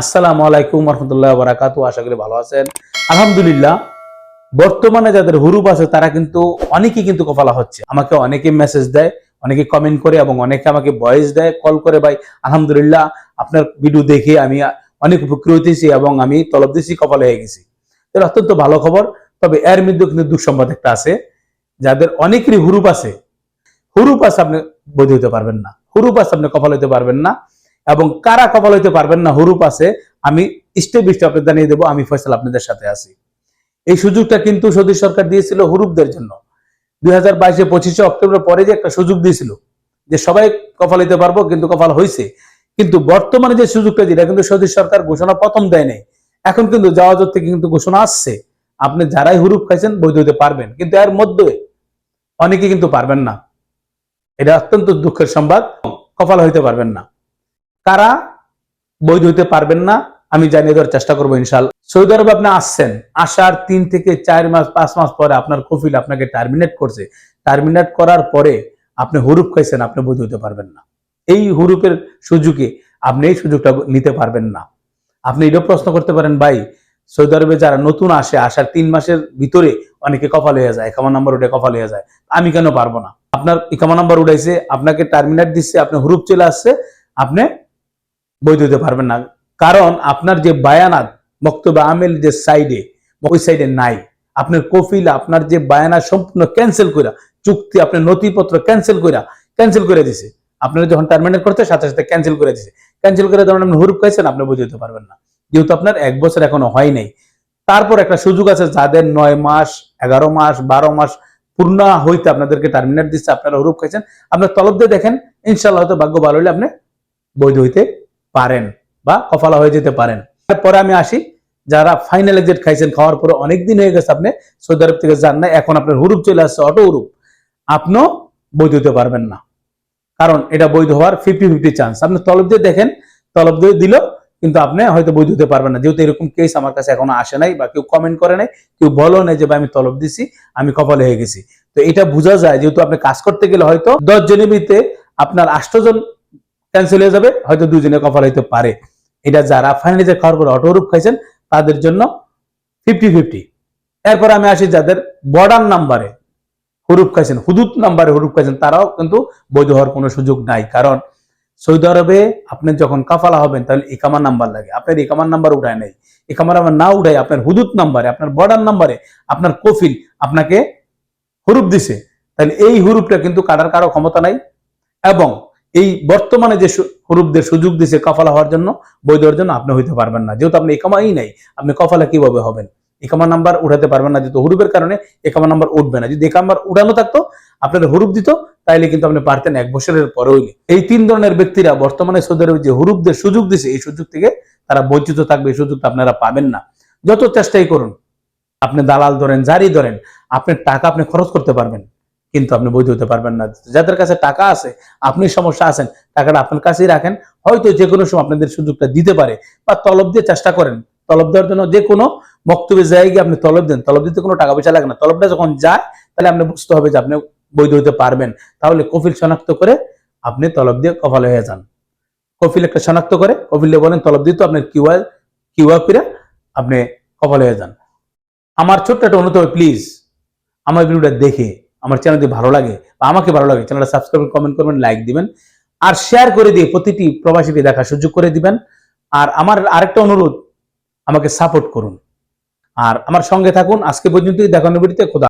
আসসালামু আলাইকুম রহমতুল্লাহ বারাকাত আশা করি ভালো আছেন। আলহামদুলিল্লাহ, বর্তমানে যাদের হুরুপ আছে, তারা কিন্তু অনেকেই কিন্তু কপালা হচ্ছে। আমাকে অনেকে মেসেজ দেয়, অনেকে কমেন্ট করে এবং অনেকে আমাকে ভয়েস দেয় কল করে। ভাই, আলহামদুলিল্লাহ, আপনার ভিডিও দেখে আমি অনেক উপকৃত হয়েছি এবং আমি তলব দিয়েছি কপালে হয়ে গেছি। এটা অত্যন্ত ভালো খবর, তবে এর মধ্যে কিন্তু দুঃসংবাদ একটা আছে। যাদের অনেকেরই হুরুপ আছে হুরুপ আছে আপনি বৈধ হতে পারবেন না। হুরুপ আছে আপনি কপাল হতে পারবেন না। এবং কারা কপাল হইতে পারবেন না, হুরুপ আছে, আমি স্টেপ স্টেপ আপনাদের জানিয়ে দেবো, আমি ফয়সাল আপনাদের সাথে আছি। এই সুযোগটা কিন্তু সৌদি সরকার দিয়েছিল হুরুপদের জন্য। দুই হাজার বাইশে পঁচিশে অক্টোবর পরে যে একটা সুযোগ দিয়েছিল, যে সবাই কপাল হইতে পারব, কিন্তু কপাল হয়েছে কিন্তু বর্তমানে যে সুযোগটা যেটা কিন্তু সৌদি সরকার ঘোষণা প্রথম দেয় নাই। এখন কিন্তু যাওয়াজ থেকে কিন্তু ঘোষণা আসছে। আপনি যারাই হুরুপ খাইছেন, বৈধ হইতে পারবেন। কিন্তু এর মধ্যে অনেকে কিন্তু পারবেন না। এটা অত্যন্ত দুঃখের সংবাদ, কপাল হইতে পারবেন না। কারা? বৈধ হইতে পারবেন না। আমি জানিয়ে দেওয়ার চেষ্টা করব ইনশাল। সৌদি আরবে আপনি আসছেন, আসার তিন থেকে চার মাস, পাঁচ মাস পরে আপনার কফিল আপনাকে টার্মিনেট করছে। টার্মিনেট করার পরে আপনি হুরুপ খাইছেন, আপনি বৈধ হইতে পারবেন না। এই হুরুপের সুযোগে আপনি এই সুযোগটা নিতে পারবেন না। আপনি এটাও প্রশ্ন করতে পারেন, ভাই, সৌদি আরবে যারা নতুন আসে, আসার তিন মাসের ভিতরে অনেকে কপাল হয়ে যায় একামা নাম্বার উঠে কপাল হয়ে যায়। আমি কেন পারব না? আপনার ইকামা নাম্বার উঠাইছে, আপনাকে টার্মিনেট দিচ্ছে আপনি হুরুপ চলে আসছে, আপনি বৈধ হতে পারবেন না। কারণ আপনার যে বায়ানাত, বক্তব্য আমেল যে সাইডে ওই সাইডে নাই। আপনার কফিল, আপনার যে বায়ানা সম্পূর্ণ ক্যান্সেল কইরা, চুক্তি, আপনার নথিপত্র ক্যান্সেল কইরা ক্যান্সেল করে দিছে। আপনারা যখন টার্মিনেট করতে, সাথে সাথে ক্যান্সেল করে দিছে। ক্যান্সেল করে যখন আপনি হুরুপ খাইছেন, আপনি বৈধ হতে পারবেন না। যেহেতু আপনার এক বছর এখনও হয় নাই। তারপর একটা সুযোগ আছে, যাদের নয় মাস, এগারো মাস, বারো মাস পূর্ণ হইতে আপনাদেরকে টার্মিনেট দিচ্ছে আপনারা হুরুপ খাইছেন, আপনার তলব দিয়ে দেখেন ইনশাল্লাহ হয়তো ভাগ্য ভালো হলে আপনি বৈধ হইতে পারেন বা কফালা হয়ে যেতে পারেন। তারপরে আমি আসি, যারা ফাইনাল এক্সিট খাইছেন, খাওয়ার পরে অনেক দিন হয়ে গেছে আপনি সৌদি আরব থেকে যান না, এখন আপনার হুরুপ চলে আসছে, অটো হুরুপ। আপনিও বৈধ হতে পারবেন না। কারণ এটা বৈধ হওয়ার ফিফটি ফিফটি চান্স আপনি তলব দিয়ে দেখেন, তলব দিয়ে দিল, কিন্তু আপনি হয়তো বৈধ হতে পারবেন না। যেহেতু এরকম কেস আমার কাছে এখনও আসে নাই বা কেউ কমেন্ট করে নাই, কেউ বলো নাই যে, ভাই, আমি তলব দিছি, আমি কপালে হয়ে গেছি। তো এটা বোঝা যায়, যেহেতু আপনি কাজ করতে গেলে হয়তো দশ জনের ভিতরে আপনার আষ্টজন ক্যান্সেল হয়ে যাবে, হয়তো দুজনে কপাল হইতে পারে। এটা যারা ফাইনালিজে খাওয়ার পরে অটোরূপ খাইছেন, তাদের জন্য ফিফটি ফিফটি এরপর আমি আসি যাদের বর্ডার নাম্বারে হুরুপ খাইছেন, হুদুদ নাম্বারে হুরুপ খাইছেন, তারাও কিন্তু বৈধ হওয়ার কোনো সুযোগ নাই। কারণ সৌদি আরবে আপনি যখন কাফালা হবেন, তাহলে ইকামার নাম্বার লাগে। আপনার ইকামার নাম্বার উঠায় নাই। ইকামার নাম্বার না উঠাই আপনার হুদুদ নাম্বারে আপনার বর্ডার নাম্বারে আপনার কফিল আপনাকে হুরুপ দিছে। তাহলে এই হুরুপটা কিন্তু কাটার কারও ক্ষমতা নাই। এবং এই বর্তমানে যে হুরুপদের সুযোগ দিছে কফালা হওয়ার জন্য বৈধ হওয়ার জন্য আপনি হইতে পারবেন না। যেহেতু আপনি একামাই নাই, আপনি কফালা কীভাবে হবেন? একামা নাম্বার উঠাতে পারবেন না, যেহেতু হুরুপের কারণে একামা নাম্বার উঠবে না। যদি একামার উঠানো থাকতো আপনার হুরুপ দিত, তাইলে কিন্তু আপনি পারতেন এক বছরের পরে হইলে এই তিন ধরনের ব্যক্তিরা বর্তমানে সৌদি আরবে যে হুরুপদের সুযোগ দিছে, এই সুযোগ থেকে তারা বঞ্চিত থাকবে, এই সুযোগটা আপনারা পাবেন না। যত চেষ্টাই করুন, আপনি দালাল ধরেন, জারি ধরেন, আপনার টাকা আপনি খরচ করতে পারবেন। কিন্তু আপনি বৈধ হতে পারবেন না। যাদের কাছে টাকা আছে, আপনি সমস্যা আছেন, টাকাটা আপনার কাছেই রাখেন। হয়তো যে কোনো সময় আপনাদের সুযোগটা দিতে পারে বা তলব দিয়ে চেষ্টা করেন। তলব দেওয়ার জন্য যে কোনো বক্তব্যের জায়গায় আপনি তলব দেন। তলব দিতে কোনো টাকা পয়সা লাগে না। তলবটা যখন যায়, তাহলে আপনি বুঝতে হবে যে আপনি বৈধ হতে পারবেন। তাহলে কফিল শনাক্ত করে আপনি তলব দিয়ে কফাল হয়ে যান। কফিল একটা শনাক্ত করে, কফিল বলেন, তলব দিতে আপনার কিউআর কিউআর করে আপনি কপাল হয়ে যান। আমার ছোট্ট একটা অনুরোধ প্লিজ আমার ভিডিওটা দেখে আমার চ্যানেল যদি ভালো লাগে বা আমাকে ভালো লাগে চ্যানেলটা সাবস্ক্রাইব কমেন্ট করবেন লাইক দিবেন, আর শেয়ার করে দিয়ে প্রতিটি প্রবাসীকে দেখার সুযোগ করে দিবেন। আর আমার আরেকটা অনুরোধ, আমাকে সাপোর্ট করুন। আর আমার সঙ্গে থাকুন, আজকে পর্যন্তই দেখানো ভিডিওতে, খোদা